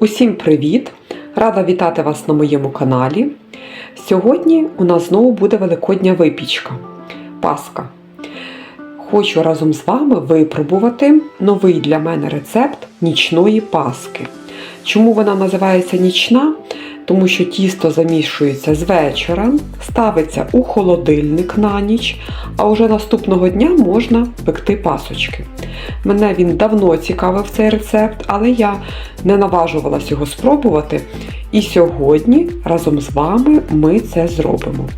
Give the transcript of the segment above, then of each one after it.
Усім привіт! Рада вітати вас на моєму каналі. Сьогодні у нас знову буде великодня випічка Паска. Хочу разом з вами випробувати новий для мене рецепт нічної паски. Чому вона називається нічна? Тому що тісто замішується з вечора, ставиться у холодильник на ніч, а вже наступного дня можна пекти пасочки. Мене він давно цікавив цей рецепт, але я не наважувалась його спробувати. І сьогодні разом з вами ми це зробимо.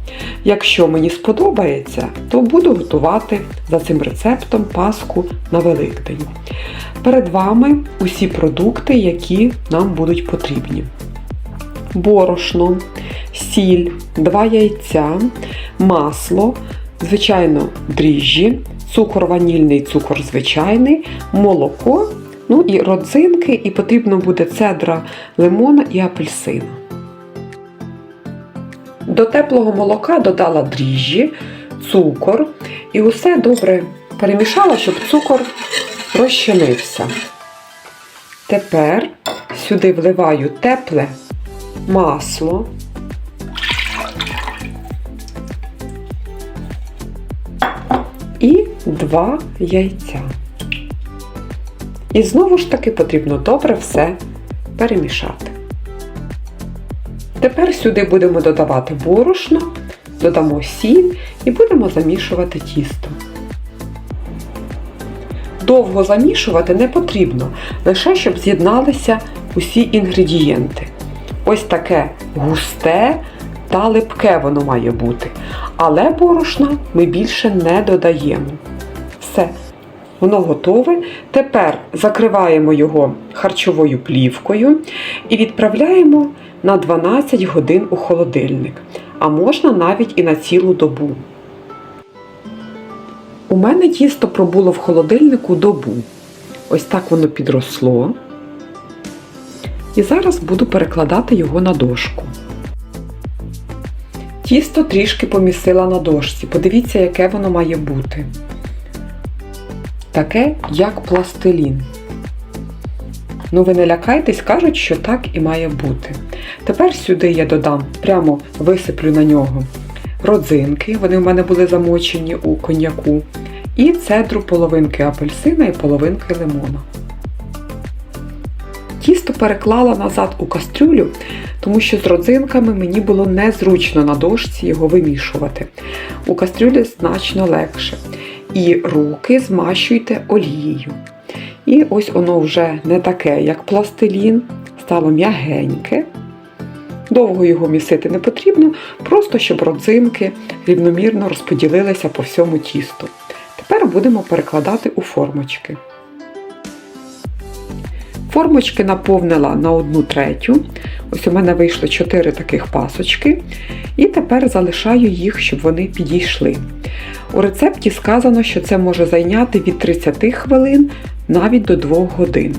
Якщо мені сподобається, то буду готувати за цим рецептом паску на Великдень. Перед вами усі продукти, які нам будуть потрібні. Борошно, сіль, 2 яйця, масло, звичайно, дріжджі, цукор ванільний, цукор звичайний, молоко, ну і родзинки, і потрібно буде цедра лимона і апельсина. До теплого молока додала дріжджі, цукор і усе добре перемішала, щоб цукор розчинився. Тепер сюди вливаю тепле масло. І два яйця. І знову ж таки потрібно добре все перемішати. Тепер сюди будемо додавати борошно, додамо сіль і будемо замішувати тісто. Довго замішувати не потрібно, лише щоб з'єдналися усі інгредієнти. Ось таке густе та липке воно має бути. Але борошна ми більше не додаємо. Все, воно готове. Тепер закриваємо його харчовою плівкою і відправляємо на 12 годин у холодильник, а можна навіть і на цілу добу. У мене тісто пробуло в холодильнику добу. Ось так воно підросло. І зараз буду перекладати його на дошку. Тісто трішки помісила на дошці. Подивіться, яке воно має бути. Таке, як пластилін. Ну, ви не лякайтесь, кажуть, що так і має бути. Тепер сюди я додам, прямо висиплю на нього родзинки, вони в мене були замочені у коньяку, і цедру половинки апельсина і половинки лимона. Тісто переклала назад у кастрюлю, тому що з родзинками мені було незручно на дошці його вимішувати. У кастрюлі значно легше. І руки змащуйте олією. І ось воно вже не таке, як пластилін, стало м'ягеньке. Довго його місити не потрібно, просто щоб родзинки рівномірно розподілилися по всьому тісту. Тепер будемо перекладати у формочки. Формочки наповнила на одну третю. Ось у мене вийшло 4 таких пасочки. І тепер залишаю їх, щоб вони підійшли. У рецепті сказано, що це може зайняти від 30 хвилин навіть до 2 годин.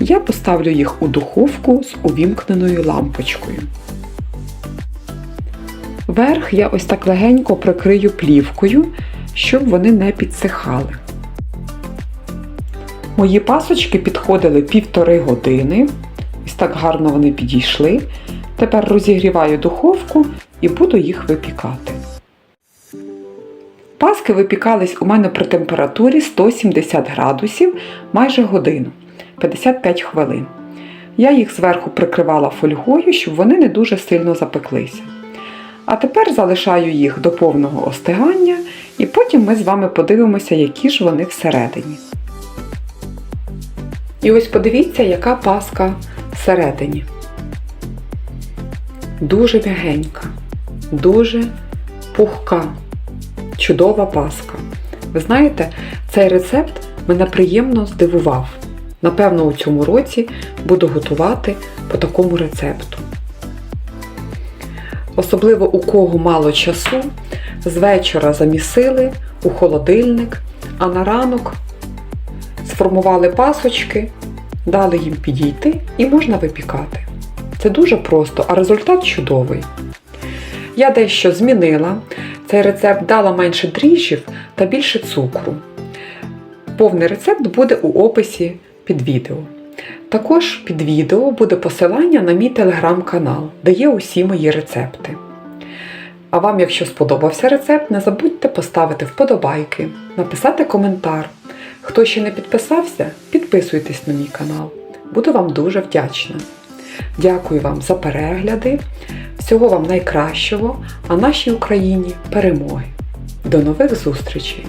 Я поставлю їх у духовку з увімкненою лампочкою. Верх я ось так легенько прикрию плівкою, щоб вони не підсихали. Мої пасочки підходили півтори години. Ось так гарно вони підійшли. Тепер розігріваю духовку і буду їх випікати. Паски випікались у мене при температурі 170 градусів майже годину 55 хвилин. Я їх зверху прикривала фольгою, щоб вони не дуже сильно запеклися. А тепер залишаю їх до повного остигання, і потім ми з вами подивимося, які ж вони всередині. І ось подивіться, яка паска всередині. Дуже м'ягенька, дуже пухка, чудова паска. Ви знаєте, цей рецепт мене приємно здивував. Напевно, у цьому році буду готувати по такому рецепту. Особливо у кого мало часу, з вечора замісили у холодильник, а на ранок сформували пасочки, дали їм підійти і можна випікати. Це дуже просто, а результат чудовий. Я дещо змінила. Цей рецепт дала менше дріжджів та більше цукру. Повний рецепт буде у описі під відео. Також під відео буде посилання на мій телеграм-канал, де є усі мої рецепти. А вам, якщо сподобався рецепт, не забудьте поставити вподобайки, написати коментар. Хто ще не підписався, підписуйтесь на мій канал. Буду вам дуже вдячна. Дякую вам за перегляди. Всього вам найкращого, а нашій Україні перемоги. До нових зустрічей!